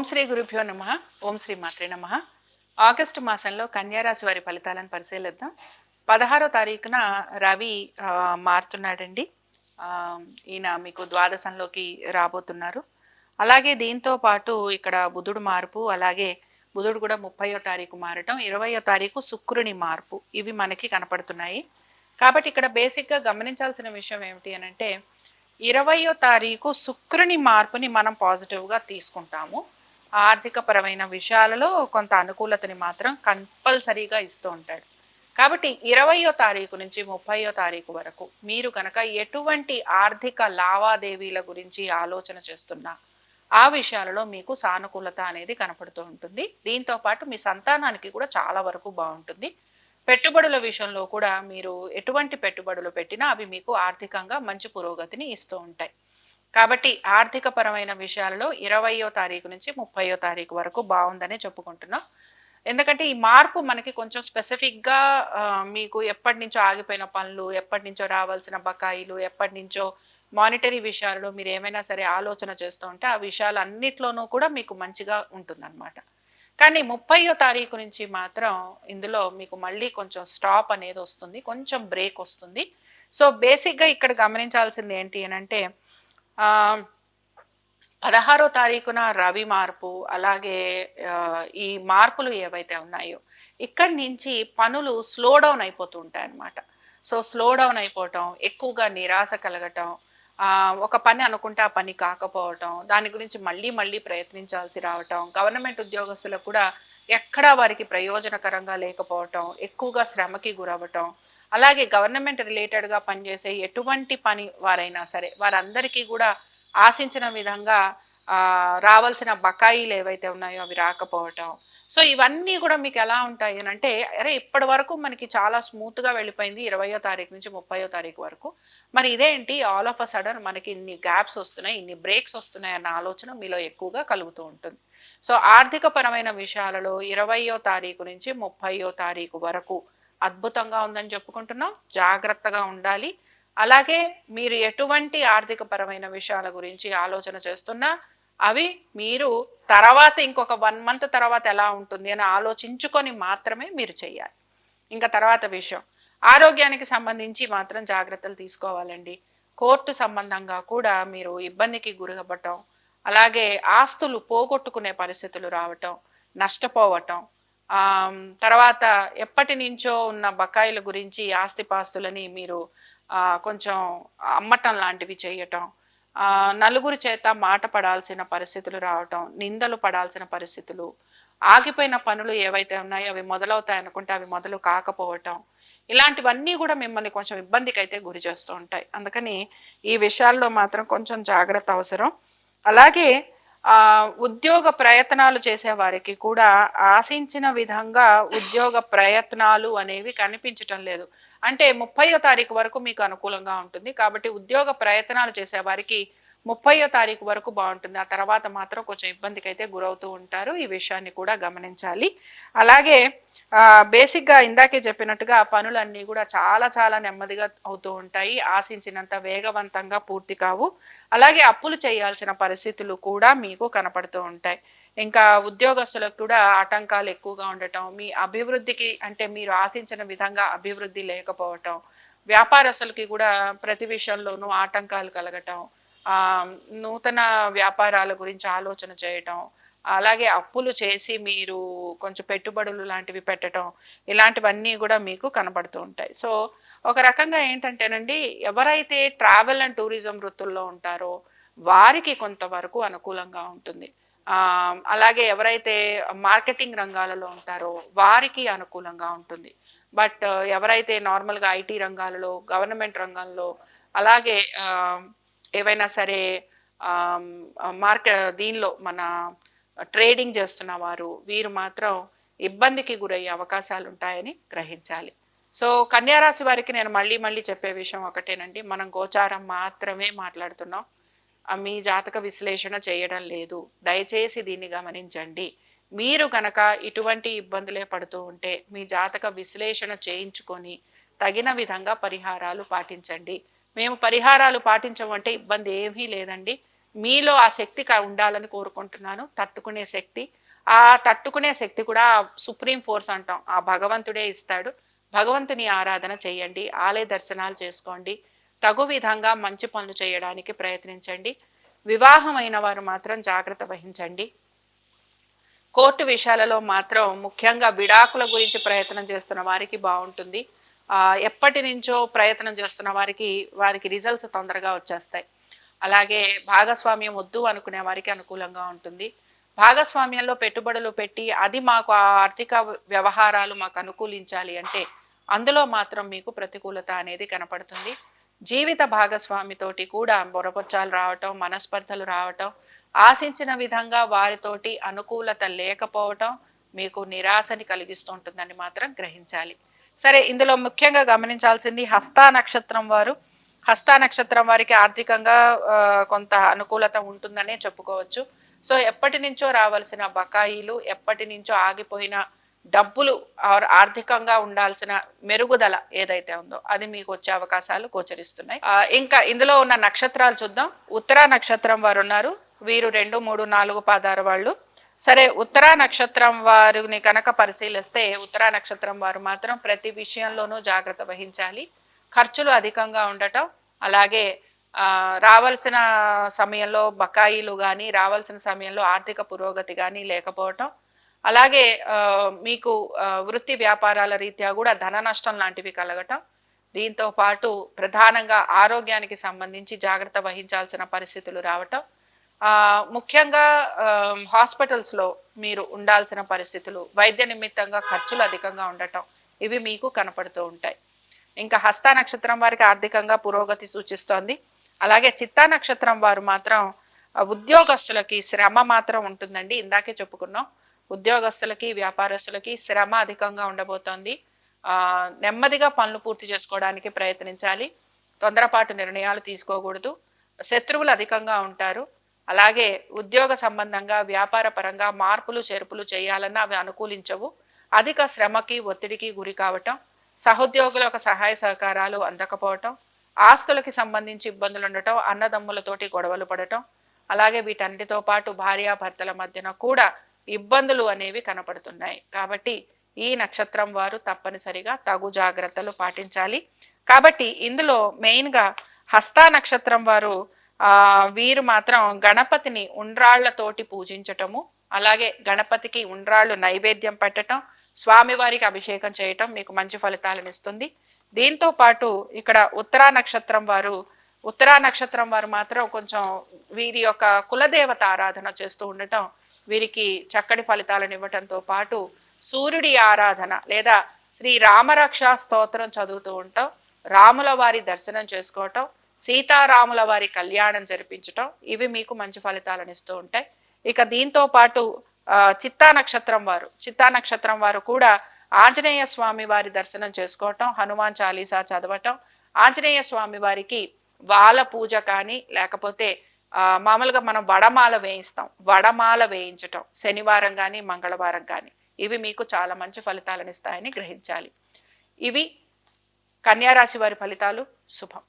ఓం శ్రీ గురుభ్యో నమ. ఓం శ్రీ మాత్రే నమ. ఆగస్టు మాసంలో కన్యారాశి వారి ఫలితాలను పరిశీలిద్దాం. పదహారో తారీఖున రవి మారుతున్నాడండి. ఈయన మీకు ద్వాదశంలోకి రాబోతున్నారు. అలాగే దీంతో పాటు ఇక్కడ బుధుడు మార్పు అలాగే బుధుడు కూడా ముప్పయో తారీఖు మారటం ఇరవయో తారీఖు శుక్రుని మార్పు ఇవి మనకి కనపడుతున్నాయి. కాబట్టి ఇక్కడ బేసిక్గా గమనించాల్సిన విషయం ఏమిటి అని అంటే ఇరవయో తారీఖు శుక్రుని మార్పుని మనం పాజిటివ్గా తీసుకుంటాము. ఆర్థిక పరమైన విషయాలలో కొంత అనుకూలతని మాత్రం కంపల్సరీగా ఇస్తూ ఉంటాడు. కాబట్టి ఇరవయో తారీఖు నుంచి ముప్పయో తారీఖు వరకు మీరు కనుక ఎటువంటి ఆర్థిక లావాదేవీల గురించి ఆలోచన చేస్తున్నా ఆ విషయాలలో మీకు సానుకూలత అనేది కనపడుతూ ఉంటుంది. దీంతో పాటు మీ సంతానానికి కూడా చాలా వరకు బాగుంటుంది. పెట్టుబడుల విషయంలో కూడా మీరు ఎటువంటి పెట్టుబడులు పెట్టినా అవి మీకు ఆర్థికంగా మంచి పురోగతిని ఇస్తూ ఉంటాయి. కాబట్టి ఆర్థిక పరమైన విషయాలలో ఇరవయో తారీఖు నుంచి ముప్పయో తారీఖు వరకు బాగుందని చెప్పుకుంటున్నాం. ఎందుకంటే ఈ మార్పు మనకి కొంచెం స్పెసిఫిక్గా మీకు ఎప్పటి నుంచో ఆగిపోయిన పనులు ఎప్పటి నుంచో రావాల్సిన బకాయిలు ఎప్పటి నుంచో మానిటరీ విషయాలలో మీరు ఏమైనా సరే ఆలోచన చేస్తూ ఉంటే ఆ విషయాలన్నిట్లోనూ కూడా మీకు మంచిగా ఉంటుందన్నమాట. కానీ ముప్పయో తారీఖు నుంచి మాత్రం ఇందులో మీకు మళ్ళీ కొంచెం స్టాప్ అనేది వస్తుంది కొంచెం బ్రేక్ వస్తుంది. సో బేసిక్గా ఇక్కడ గమనించాల్సింది ఏంటి అని అంటే పదహారో తారీఖున రవి మార్పు అలాగే ఈ మార్పులు ఏవైతే ఉన్నాయో ఇక్కడి నుంచి పనులు స్లో డౌన్ అయిపోతూ ఉంటాయి అన్నమాట సో స్లో డౌన్ అయిపోవటం ఎక్కువగా నిరాశ కలగటం ఒక పని అనుకుంటే ఆ పని కాకపోవటం దాని గురించి మళ్ళీ మళ్ళీ ప్రయత్నించాల్సి రావటం గవర్నమెంట్ ఉద్యోగస్తులకు కూడా ఎక్కడా వారికి ప్రయోజనకరంగా లేకపోవటం ఎక్కువగా శ్రమకి గురవ్వటం అలాగే గవర్నమెంట్ రిలేటెడ్గా పనిచేసే ఎటువంటి పని వారైనా సరే వారందరికీ కూడా ఆశించిన విధంగా రావాల్సిన బకాయిలు ఏవైతే ఉన్నాయో అవి రాకపోవటం. సో ఇవన్నీ కూడా మీకు ఎలా ఉంటాయి అని అంటే అరే ఇప్పటి వరకు మనకి చాలా స్మూత్గా వెళ్ళిపోయింది ఇరవయో తారీఖు నుంచి ముప్పయో తారీఖు వరకు. మరి ఇదేంటి ఆల్ ఆఫ్ అ సడన్ మనకి ఇన్ని గ్యాప్స్ వస్తున్నాయి ఇన్ని బ్రేక్స్ వస్తున్నాయి అన్న ఆలోచన మీలో ఎక్కువగా కలుగుతూ ఉంటుంది. సో ఆర్థిక పరమైన విషయాలలో ఇరవయో తారీఖు నుంచి ముప్పయో తారీఖు వరకు అద్భుతంగా ఉందని చెప్పుకుంటున్నాం. జాగ్రత్తగా ఉండాలి. అలాగే మీరు ఎటువంటి ఆర్థిక పరమైన విషయాల గురించి ఆలోచన చేస్తున్నా అవి మీరు తర్వాత ఇంకొక వన్ మంత్ తర్వాత ఎలా ఉంటుంది అని ఆలోచించుకొని మాత్రమే మీరు చేయాలి ఇంకా తర్వాత విషయం. ఆరోగ్యానికి సంబంధించి మాత్రం జాగ్రత్తలు తీసుకోవాలండి. కోర్టు సంబంధంగా కూడా మీరు ఇబ్బందికి గురవ్వటం అలాగే ఆస్తులు పోగొట్టుకునే పరిస్థితులు రావటం నష్టపోవటం తర్వాత ఎప్పటి నుంచో ఉన్న బకాయిల గురించి ఆస్తిపాస్తులని మీరు కొంచెం అమ్మటం లాంటివి చేయటం నలుగురు చేత మాట పడాల్సిన పరిస్థితులు రావటం నిందలు పడాల్సిన పరిస్థితులు ఆగిపోయిన పనులు ఏవైతే ఉన్నాయో అవి మొదలవుతాయి అనుకుంటే అవి మొదలు కాకపోవటం ఇలాంటివన్నీ కూడా మిమ్మల్ని కొంచెం ఇబ్బందికి అయితే గురి చేస్తూ ఉంటాయి. అందుకని ఈ విషయాల్లో మాత్రం కొంచెం జాగ్రత్త అవసరం. అలాగే ఉద్యోగ ప్రయత్నాలు చేసేవారికి కూడా ఆశించిన విధంగా ఉద్యోగ ప్రయత్నాలు అనేవి కనిపించటం లేదు. అంటే ముప్పయో తారీఖు వరకు మీకు అనుకూలంగా ఉంటుంది. కాబట్టి ఉద్యోగ ప్రయత్నాలు చేసేవారికి ముప్పయో తారీఖు వరకు బాగుంటుంది. ఆ తర్వాత మాత్రం కొంచెం ఇబ్బందికి అయితే గురవుతూ ఉంటారు. ఈ విషయాన్ని కూడా గమనించాలి. అలాగే బేసిక్గా ఇందాకే చెప్పినట్టుగా పనులన్నీ కూడా చాలా చాలా నెమ్మదిగా అవుతూ ఉంటాయి. ఆశించినంత వేగవంతంగా పూర్తి కావు. అలాగే అప్పులు చేయాల్సిన పరిస్థితులు కూడా మీకు కనపడుతూ ఉంటాయి. ఇంకా ఉద్యోగస్తులకు కూడా ఆటంకాలు ఎక్కువగా ఉండటం మీ అభివృద్ధికి అంటే మీరు ఆశించిన విధంగా అభివృద్ధి లేకపోవటం వ్యాపారస్తులకి కూడా ప్రతి విషయంలోనూ ఆటంకాలు కలగటం నూతన వ్యాపారాల గురించి ఆలోచన చేయటం అలాగే అప్పులు చేసి మీరు కొంచెం పెట్టుబడులు లాంటివి పెట్టడం ఇలాంటివన్నీ కూడా మీకు కనబడుతూ ఉంటాయి. సో ఒక రకంగా ఏంటంటేనండి ఎవరైతే ట్రావెల్ అండ్ టూరిజం వృత్తుల్లో ఉంటారో వారికి కొంతవరకు అనుకూలంగా ఉంటుంది. అలాగే ఎవరైతే మార్కెటింగ్ రంగాలలో ఉంటారో వారికి అనుకూలంగా ఉంటుంది. బట్ ఎవరైతే నార్మల్గా ఐటీ రంగాలలో గవర్నమెంట్ రంగంలో అలాగే ఏవైనా సరే మార్కెట్ దీనిలో మన ట్రేడింగ్ చేస్తున్న వారు వీరు మాత్రం ఇబ్బందికి గురయ్యే అవకాశాలు ఉంటాయని గ్రహించాలి. సో కన్యారాశి వారికి నేను మళ్ళీ మళ్ళీ చెప్పే విషయం ఒకటేనండి. మనం గోచారం మాత్రమే మాట్లాడుతున్నాం. మీ జాతక విశ్లేషణ చేయడం లేదు. దయచేసి దీన్ని గమనించండి. మీరు కనుక ఇటువంటి ఇబ్బందులే పడుతూ ఉంటే మీ జాతక విశ్లేషణ చేయించుకొని తగిన విధంగా పరిహారాలు పాటించండి. మేము పరిహారాలు పాటించమంటే ఇబ్బంది ఏమీ లేదండి. మీలో ఆ శక్తి ఉండాలని కోరుకుంటున్నాను. తట్టుకునే శక్తి. ఆ తట్టుకునే శక్తి కూడా సుప్రీం ఫోర్స్ అంటాం. ఆ భగవంతుడే ఇస్తాడు. భగవంతుని ఆరాధన చేయండి. ఆలయ దర్శనాలు చేసుకోండి. తగు విధంగా మంచి పనులు చేయడానికి ప్రయత్నించండి. వివాహమైన వారు మాత్రం జాగ్రత్త వహించండి. కోర్టు విషయాలలో మాత్రం ముఖ్యంగా విడాకుల గురించి ప్రయత్నం చేస్తున్న వారికి బాగుంటుంది. ఎప్పటి నుంచో ప్రయత్నం చేస్తున్న వారికి వారికి రిజల్ట్స్ తొందరగా వచ్చేస్తాయి. అలాగే భాగస్వామ్యం వద్దు అనుకునే వారికి అనుకూలంగా ఉంటుంది. భాగస్వామ్యంలో పెట్టుబడులు పెట్టి అది మాకు ఆ ఆర్థిక వ్యవహారాలు మాకు అనుకూలించాలి అంటే అందులో మాత్రం మీకు ప్రతికూలత అనేది కనపడుతుంది. జీవిత భాగస్వామితోటి కూడా బొరపొచ్చాలు రావటం మనస్పర్ధలు రావటం ఆశించిన విధంగా వారితోటి అనుకూలత లేకపోవటం మీకు నిరాశని కలిగిస్తుంటుందని మాత్రం గ్రహించాలి. సరే ఇందులో ముఖ్యంగా గమనించాల్సింది హస్తా నక్షత్రం వారు. హస్తా నక్షత్రం వారికి ఆర్థికంగా కొంత అనుకూలత ఉంటుందనే చెప్పుకోవచ్చు. సో ఎప్పటి నుంచో రావాల్సిన బకాయిలు ఎప్పటి నుంచో ఆగిపోయిన డబ్బులు ఆర్ ఆర్థికంగా ఉండాల్సిన మెరుగుదల ఏదైతే ఉందో అది మీకు వచ్చే అవకాశాలు గోచరిస్తున్నాయి. ఇంకా ఇందులో ఉన్న నక్షత్రాలు చూద్దాం. ఉత్తరా నక్షత్రం వారు ఉన్నారు. వీరు రెండు మూడు నాలుగు పాదారు వాళ్ళు. సరే ఉత్తరా నక్షత్రం వారిని కనుక పరిశీలిస్తే ఉత్తరా నక్షత్రం వారు మాత్రం ప్రతి విషయంలోనూ జాగ్రత్త వహించాలి. ఖర్చులు అధికంగా ఉండటం అలాగే రావాల్సిన సమయంలో బకాయిలు కానీ రావాల్సిన సమయంలో ఆర్థిక పురోగతి కానీ లేకపోవటం అలాగే మీకు వృత్తి వ్యాపారాల రీత్యా కూడా ధన నష్టం లాంటివి కలగటం దీంతో పాటు ప్రధానంగా ఆరోగ్యానికి సంబంధించి జాగ్రత్త వహించాల్సిన పరిస్థితులు రావటం ముఖ్యంగా హాస్పిటల్స్లో మీరు ఉండాల్సిన పరిస్థితులు వైద్య నిమిత్తంగా ఖర్చులు అధికంగా ఉండటం ఇవి మీకు కనపడుతూ ఉంటాయి. ఇంకా హస్త నక్షత్రం వారికి ఆర్థికంగా పురోగతి సూచిస్తోంది. అలాగే చిత్తా నక్షత్రం వారు మాత్రం ఉద్యోగస్తులకి శ్రమ మాత్రం ఉంటుందండి. ఇందాకే చెప్పుకున్నాం ఉద్యోగస్తులకి వ్యాపారస్తులకి శ్రమ అధికంగా ఉండబోతోంది. నెమ్మదిగా పనులు పూర్తి చేసుకోవడానికి ప్రయత్నించాలి. తొందరపాటు నిర్ణయాలు తీసుకోకూడదు. శత్రువులు అధికంగా ఉంటారు. అలాగే ఉద్యోగ సంబంధంగా వ్యాపార పరంగా మార్పులు చేర్పులు చేయాలన్నా అవి అనుకూలించవు. అధిక శ్రమకి ఒత్తిడికి గురి కావటం సహోద్యోగుల యొక్క సహాయ సహకారాలు అందకపోవటం ఆస్తులకి సంబంధించి ఇబ్బందులు ఉండటం అన్నదమ్ములతోటి గొడవలు పడటం అలాగే వీటన్నిటితో పాటు భార్యాభర్తల మధ్యన కూడా ఇబ్బందులు అనేవి కనపడుతున్నాయి. కాబట్టి ఈ నక్షత్రం వారు తప్పనిసరిగా తగు జాగ్రత్తలు పాటించాలి. కాబట్టి ఇందులో మెయిన్గా హస్తా నక్షత్రం వారు ఆ వీరు మాత్రం గణపతిని ఉండ్రాళ్ళతోటి పూజించటము అలాగే గణపతికి ఉండ్రాళ్ళు నైవేద్యం పెట్టటం స్వామివారికి అభిషేకం చేయటం మీకు మంచి ఫలితాలను ఇస్తుంది. దీంతో పాటు ఇక్కడ ఉత్తరా నక్షత్రం వారు ఉత్తరా నక్షత్రం వారు మాత్రం కొంచెం వీరి యొక్క కులదేవత ఆరాధన చేస్తూ ఉండటం వీరికి చక్కటి ఫలితాలను ఇవ్వటంతో పాటు సూర్యుడి ఆరాధన లేదా శ్రీ రామరక్ష స్తోత్రం చదువుతూ ఉంటాం. రాముల వారి దర్శనం చేసుకోవటం సీతారాముల వారి కళ్యాణం జరిపించటం ఇవి మీకు మంచి ఫలితాలను ఇస్తూ ఉంటాయి. ఇక దీంతో పాటు చిత్తా నక్షత్రం వారు చిత్తా నక్షత్రం వారు కూడా ఆంజనేయ స్వామి వారి దర్శనం చేసుకోవటం హనుమాన్ చాలీసా చదవటం. ఆంజనేయ స్వామి వారికి వాల పూజ కానీ లేకపోతే మామూలుగా మనం వడమాల వేయిస్తాం. వడమాల వేయించటం శనివారం కానీ మంగళవారం కానీ. ఇవి మీకు చాలా మంచి ఫలితాలను ఇస్తాయని గ్రహించాలి. ఇవి కన్యారాశి వారి ఫలితాలు. శుభం.